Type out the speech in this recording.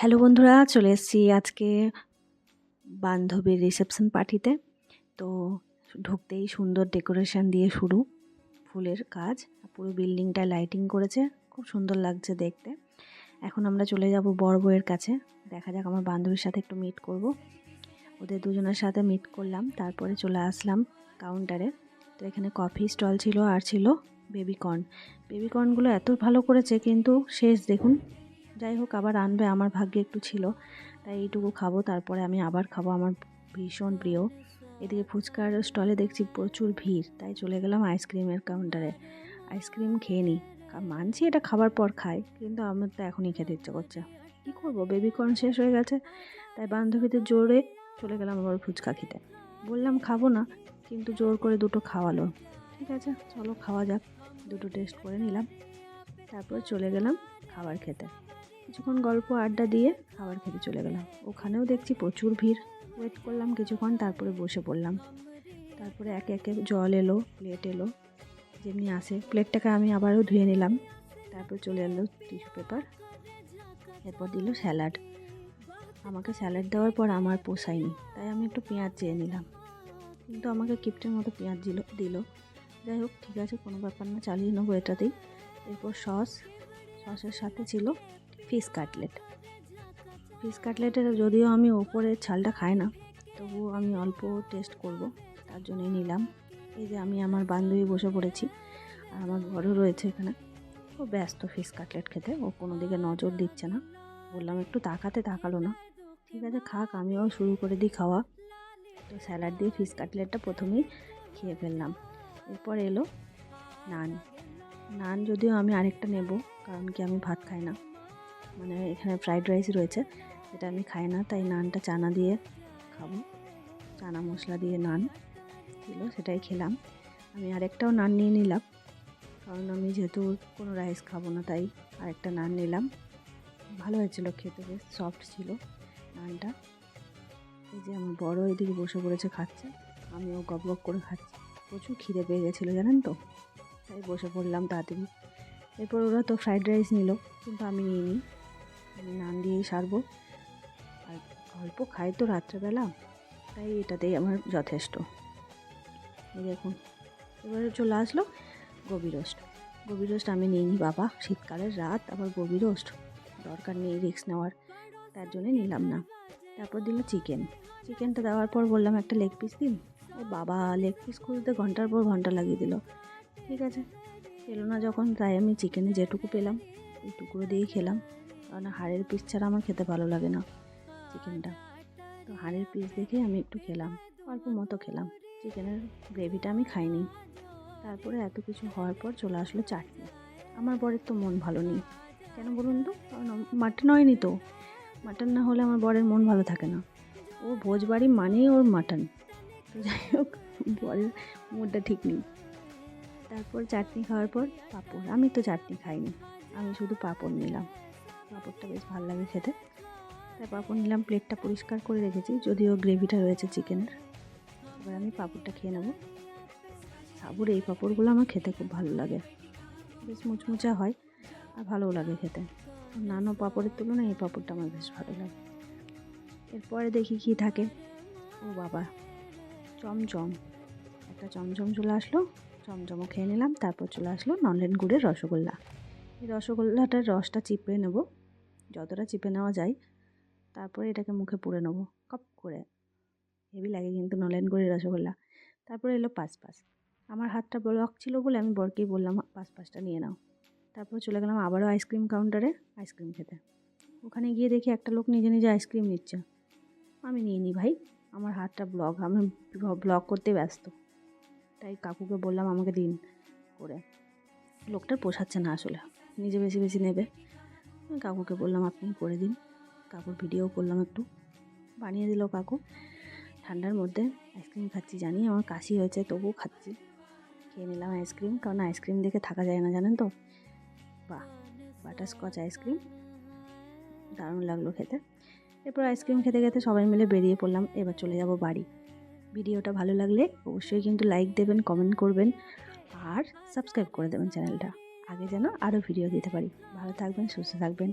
Hello বন্ধুরা, চলে এসেছি আজকে বান্ধবীর রিসেপশন পার্টিতে তো ঢুকতেই সুন্দর ডেকোরেশন দিয়ে শুরু ফুলের কাজ। পুরো বিল্ডিংটা লাইটিং করেছে, খুব সুন্দর লাগছে দেখতে। এখন আমরা চলে যাব বড় বউয়ের কাছে। দেখা যাক আমার বান্ধবীর সাথে একটু মিট করব। ওদের দুজনের সাথে মিট করলাম, তারপরে চলে আসলাম কাউন্টারে তো এখানে কফি স্টল ছিল, আর ছিল বেবিকর্ন বেবিকর্নগুলো এত ভালো করেছে, কিন্তু শেষ দেখুন যাই হোক, আবার আনবে, আমার ভাগ্যে একটু ছিল। তাই এইটুকু খাব, তারপরে আমি আবার খাব, আমার ভীষণ প্রিয়। এদিকে ফুচকার স্টলে দেখছি প্রচুর ভিড়, তাই চলে গেলাম আইসক্রিমের কাউন্টারে আইসক্রিম খেয়ে নিই মানছি এটা খাবার পর খাই, কিন্তু আমার তো এখনই খেতে ইচ্ছে করছে। কী করব বেবিকর্ন শেষ হয়ে গেছে, তাই বান্ধবীদের জোরে চলে গেলাম আবার ফুচকা খেতে। বললাম খাব না, কিন্তু জোর করে দুটো খাওয়ালো। ঠিক আছে, চলো খাওয়া যাক। দুটো টেস্ট করে নিলাম, তারপর চলে গেলাম খাবার খেতে। কিছুক্ষণ গল্প, আড্ডা দিয়ে খাবার খেতে চলে গেলাম। ওখানেও দেখছি প্রচুর ভিড়। ওয়েট করলাম কিছুক্ষণ, তারপরে বসে পড়লাম। তারপরে একে একে জল এলো প্লেট এলো, যেমনি আসে প্লেটটাকে আমি আবারও ধুয়ে নিলাম। তারপর চলে এলো টিস্যু পেপার এরপর দিল স্যালাড আমাকে স্যালাড দেওয়ার পর আমার পোষায়নি, তাই আমি একটু পেঁয়াজ চেয়ে নিলাম। কিন্তু আমাকে কিপ্টের মতো পেঁয়াজ দিল দিল। যাই হোক, ঠিক আছে, কোনো ব্যাপার না, চালিয়ে নেব এটাতেই। এরপর সস, সসের সাথে ছিল ফিশ কাটলেট। ফিশ কাটলেটের যদিও আমি ওপরের ছালটা খাই না, তবুও আমি অল্প টেস্ট করব, তার জন্যই নিলাম। এই যে আমি আমার বান্ধবী বসে পড়েছি, আর আমার ঘরও রয়েছে এখানে। ও ব্যস্ত ফিশ কাটলেট খেতে, ও কোনো দিকে নজর দিচ্ছে না। বললাম, একটু তাকাতে তাকালো না। ঠিক আছে, খাক, আমিও শুরু করে দিই খাওয়া। তো স্যালাড দিয়ে ফিশ কাটলেটটা প্রথমেই খেয়ে ফেললাম। এরপর এলো নান। নান যদিও আমি আরেকটা নেব, কারণ কি আমি ভাত খাই না। মানে এখানে ফ্রাইড রাইস রয়েছে যেটা আমি খাই না, তাই নানটা চানা দিয়ে খাব। চানা মশলা দিয়ে নান ছিল, সেটাই খেলাম। আমি আরেকটাও নান নিয়ে নিলাম, কারণ আমি যেহেতু কোনো রাইস খাব না, তাই আরেকটা নান নিলাম। ভালো হয়েছিল খেতে, বেশ সফট ছিল নানটা। এই যে আমার বড় এদিকে বসে পড়েছে, খাচ্ছে। আমিও গপ গপ করে খাচ্ছি। প্রচুর খিদে পেয়ে গেছিল, জানেন তো? তাই বসে পড়লাম তাড়াতাড়ি। এরপর ওরা তো ফ্রাইড রাইস নিল, কিন্তু আমি নিয়ে নিই আমি নান দিয়েই সারবো। আর অল্প খাই তো রাত্রেবেলা, তাই এটাতেই আমার যথেষ্ট। এই দেখুন, এবারে চলে আসলো গভীর রোস্ট। গভীর রোস্ট আমি নিয়ে নিই বাবা, শীতকালের রাত, আবার গভীর রোস্ট। দরকার নেই রিস্ক নেওয়ার, তার জন্যে নিলাম না। তারপর দিল চিকেন। চিকেনটা দেওয়ার পর বললাম, একটা লেগ পিস দিন? ও বাবা লেগ পিস খুঁজতে ঘণ্টার পর ঘণ্টা লাগিয়ে দিল। ঠিক আছে, পেল না যখন, তাই আমি চিকেনে যেটুকু পেলাম, ওই টুকরো দিয়েই খেলাম। কারণ হাড়ের পিস ছাড়া আমার খেতে ভালো লাগে না চিকেনটা। তো হাড়ের পিস দেখে আমি একটু খেলাম, অল্প মতো খেলাম। চিকেনের গ্রেভিটা আমি খাইনি। তারপরে এত কিছু হওয়ার পর চলে আসলো চাটনি। আমার বরের তো মন ভালো নেই। কেন বলুন তো? কারণ মাটন হয়নি তো। মাটন না হলে আমার বরের মন ভালো থাকে না। ও ভোজবাড়ি মানেই ওর মাটন। তো যাই হোক, বরের মুডটা ঠিক নেই। তারপর চাটনি খাওয়ার পর পাঁপড়। আমি তো চাটনি খাইনি। আমি শুধু পাঁপড় নিলাম। পাঁপড়টা বেশ ভালো লাগে খেতে। তাই পাঁপড় নিলাম প্লেটটা পরিষ্কার করে রেখেছি, যদিও গ্রেভিটা রয়েছে চিকেনের এবার আমি পাঁপড়টা খেয়ে নেব। সাবুর এই পাঁপড়গুলো আমার খেতে খুব ভালো লাগে। বেশ মুচমুচা হয় আর ভালোও লাগে খেতে। অন্যান্য পাঁপড়ের তুলনায় এই পাঁপড়টা আমার বেশ ভালো লাগে। এরপরে দেখি কি থাকে। ও বাবা, চমচম। একটা চমচম চলে আসলো, চমচমও খেয়ে নিলাম, তারপর চলে আসলো নলেন গুড়ের রসগোল্লা। এই রসগোল্লাটার রসটা চিপে নেব। যতটা চিপে নেওয়া যায়, তারপরে এটাকে মুখে পুড়ে নেব, কপ করে। হেভি লাগে কিন্তু নলেন গুড়ের রসগোল্লা। তারপরে এলো পাঁচ পাঁচ আমার হাতটা ব্লক ছিল বলে আমি বরকেই বললাম পাঁচ পাঁচটা নিয়ে নাও। তারপর চলে গেলাম আবারও আইসক্রিম কাউন্টারে আইসক্রিম খেতে। ওখানে গিয়ে দেখি একটা লোক নিজে নিজে আইসক্রিম নিচ্ছে। আমি নিয়ে নিই ভাই, আমার হাতটা ব্লক, আমি ব্লক করতে ব্যস্ত। তাই কাকুকে বললাম, আমাকে দিন করে। লোকটার পোষাচ্ছে না আসলে, নিজে বেশি বেশি নেবে। কাকুকে বললাম, আপনি করে দিন। কাকুর ভিডিও করলাম একটু। বানিয়ে দিল কাকু। ঠান্ডার মধ্যে আইসক্রিম খাচ্ছি, জানি আমার কাশি হয়েছে, তবুও খাচ্ছি। খেয়ে নিলাম আইসক্রিম, কারণ আইসক্রিম দেখে থাকা যায় না, জানেন তো? বাহ, বাটারস্কচ আইসক্রিম। দারুণ লাগল খেতে। এরপর আইসক্রিম খেতে খেতে সবাই মিলে বেরিয়ে পড়লাম, এবার চলে যাব বাড়ি। ভিডিওটা ভালো লাগলে অবশ্যই কিন্তু লাইক দেবেন, কমেন্ট করবেন, আর সাবস্ক্রাইব করে দেবেন চ্যানেলটা। আগে যেন আরও ভিডিও দিতে পারি। ভালো থাকবেন সুস্থ থাকবেন।